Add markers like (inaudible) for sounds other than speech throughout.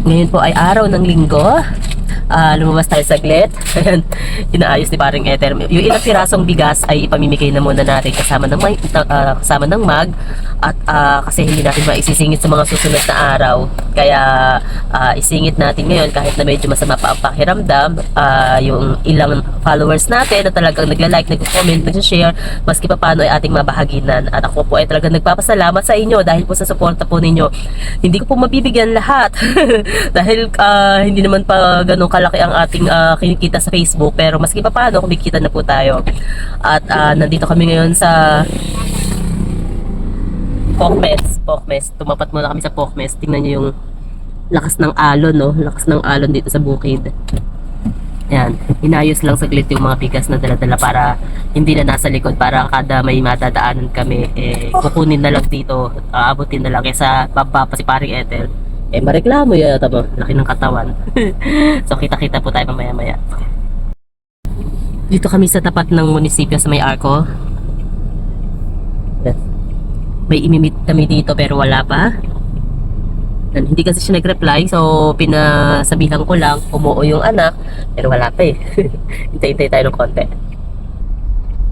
Ngayon po ay araw ng linggo. Ah, lumabas tayo saglit. Ayan, (laughs) Inaayos ni paring Ether. Yung ilang pirasong bigas ay ipamimigay na muna natin kasama ng, may, ah, kasama ng mag. At ah, kasi hindi natin maisisingit sa mga susunod na araw. Kaya ah, isingit natin ngayon kahit na medyo masama pa ang pakiramdam. ah, yung ilang followers natin na talagang nagla-like, nag-comment, nag-share. Maski pa paano ay ating mabahaginan. At ako po ay talagang nagpapasalamat sa inyo dahil po sa suporta po ninyo. Hindi ko po mabibigyan lahat. (laughs) dahil ah, hindi naman pa ganun kalaki ang ating ah, kinikita sa Facebook. Pero maski pa paano, kumikita na po tayo. At ah, nandito kami ngayon sa Pokmes. Pokmes. Tumapat muna kami sa Pokmes. Tingnan nyo yung lakas ng alon, no? Lakas ng alon dito sa bukid. Yan. Inayos lang saglit yung mga bigas na dala-dala para hindi na nasa likod. Para kada may matadaanan kami, eh, kukunin na lang dito. Aabutin na lang. Kesa baba pa si paring Ethel. Eh, mareklamo yun. Tama, laki ng katawan. (laughs) so, kita-kita po tayo mamaya-maya. Dito kami sa tapat ng munisipyo sa may Arco. May imimit kami dito pero wala pa. And hindi kasi siya nag-reply so pinasabihan ko lang umuo yung anak pero wala pa eh. (laughs) Hintay-hintay tayo ng konti.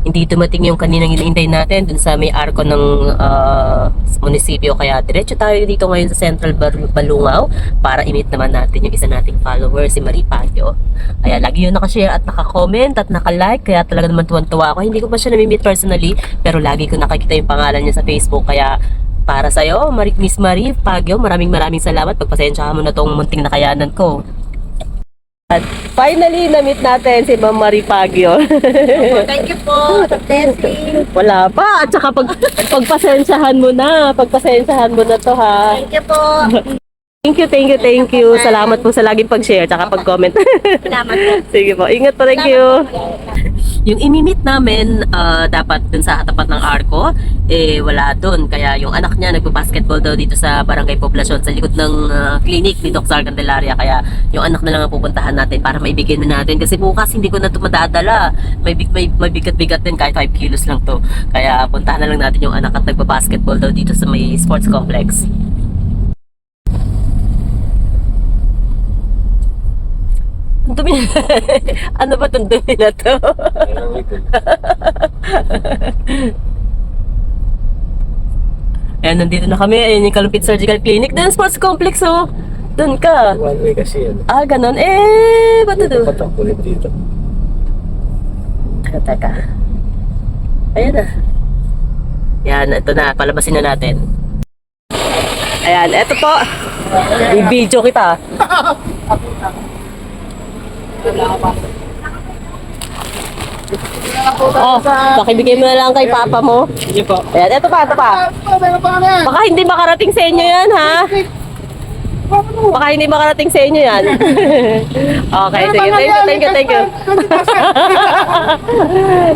Hindi dumating yung kaninang hinihintay natin dun sa may arko ng ah, munisipyo kaya diretso tayo dito ngayon sa Central Bar- Balungaw para i-meet naman natin yung isa nating follower si Marie Pagyo. Kaya lagi yun nakashare at naka-comment at naka-like kaya talaga naman tuwan-tuwa ako. Hindi ko pa siya nami-meet personally pero lagi ko nakikita yung pangalan niya sa Facebook kaya para sa'yo, Miss Marie Pagyo, maraming maraming salamat. Pagpasensyahan mo na tong munting nakayanan ko. At finally, na-meet natin si Ma'am Marie Pagyo. Thank you po, Tessie. Wala pa. At saka pag, pagpasensyahan mo na. Pagpasensyahan mo na to ha. Thank you po. Thank you, thank you, thank you. Salamat po sa laging pag-share at pag-comment. Salamat po. (laughs) Sige po. Ingat po. Thank you. Yung imimit namin uh, dapat dun sa tapat ng Arco, eh wala dun. Kaya yung anak niya nagpo-basketball daw dito sa Barangay Poblasyon sa likod ng uh, clinic ni Dr. Candelaria. Kaya yung anak na lang ang pupuntahan natin para maibigay na natin. Kasi bukas hindi ko na ito madadala. May, big- may, may bigat-bigat din kahit 5 kilos lang to. Kaya puntahan na lang natin yung anak at nagpa-basketball daw dito sa may sports complex. Ang dumi ano ba itong dumi na to? (laughs) (laughs) Ayan, nandito na kami. Ayan yung Kalumpit Surgical Clinic. Doon, sports complex, oh. Doon ka. One way kasi yan. Ah, ganun. Eh, ba't ito? Patang kulit dito. Teka, teka. Ayan na. Yan, ito na. Palabasin na natin. Ayan, eto po. I-video kita. (laughs) Oh, pakibigay mo na lang kay papa mo. Sige po. Ayan, eto pa, eto pa. Baka hindi makarating sa inyo yan, ha? Baka hindi makarating sa inyo yan. (laughs) okay, sige. Thank you, thank you, thank you. (laughs)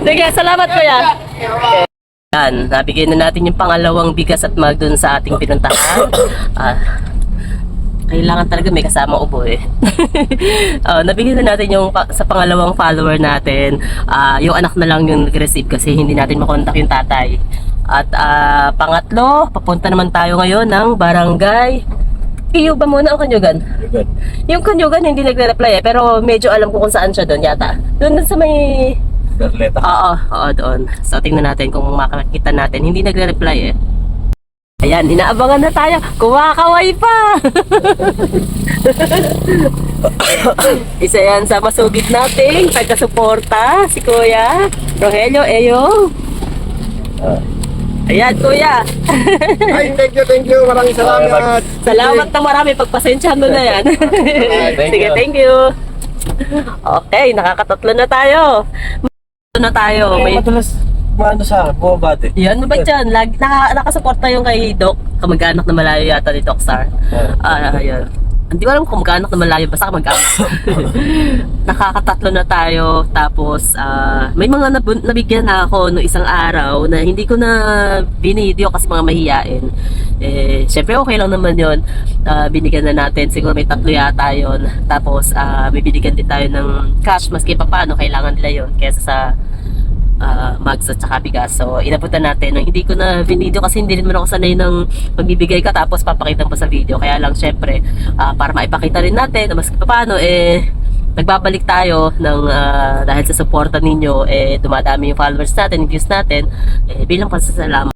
sige, salamat kuya. Yan, nabigyan na natin yung pangalawang bigas at mag dun sa ating pinuntahan. (coughs) Ah, kailangan talaga may kasama ubo eh. uh, (laughs) nabigyan na natin yung pa- sa pangalawang follower natin. Ah, yung anak na lang yung nag-receive kasi hindi natin makontak yung tatay. At ah, pangatlo, papunta naman tayo ngayon ng barangay. Iyo ba muna ang kanyugan? Good. Yung kanyugan hindi nagre-reply eh, pero medyo alam ko kung saan siya doon yata. Doon sa may Garleta. Oo, oo doon. So tingnan natin kung makakita natin. Hindi nagre-reply eh. Ayan, inaabangan na tayo. Kumakaway pa! Isa yan sa masugid nating taga-suporta, si Kuya Rogelio Eyo. Ayan, Kuya. Ay, thank you, thank you. Maraming salamat. Salamat na marami. Pagpasensyahan mo na yan. thank Sige, you. thank you. Okay, nakakatatlo na tayo. Ito na tayo. May maano sa akin, bumabate. Yan, ba dyan? Lagi, naka, nakasuporta yung kay Doc. Kamag-anak na malayo yata ni Doc Star. Ah, ayun. Hindi ko alam kung kamag-anak na malayo. Basta kamag-anak. (laughs) Nakakatatlo na tayo. Tapos, ah, may mga nab- nabigyan na ako no isang araw na hindi ko na binideo kasi mga mahiyain. Eh, syempre okay lang naman yon Ah, binigyan na natin. Siguro may tatlo yata yon Tapos, ah, may binigyan din tayo ng cash. Maski pa paano, kailangan nila yon Kesa sa ah, mags at saka bigas. So, inabutan natin. Hindi ko na video kasi hindi rin ako sanay ng magbibigay ka tapos papakita mo sa video. Kaya lang, syempre, ah, para maipakita rin natin na mas paano, eh, nagbabalik tayo ng ah, dahil sa suporta ninyo, eh, dumadami yung followers natin, views natin, eh, bilang pasasalamat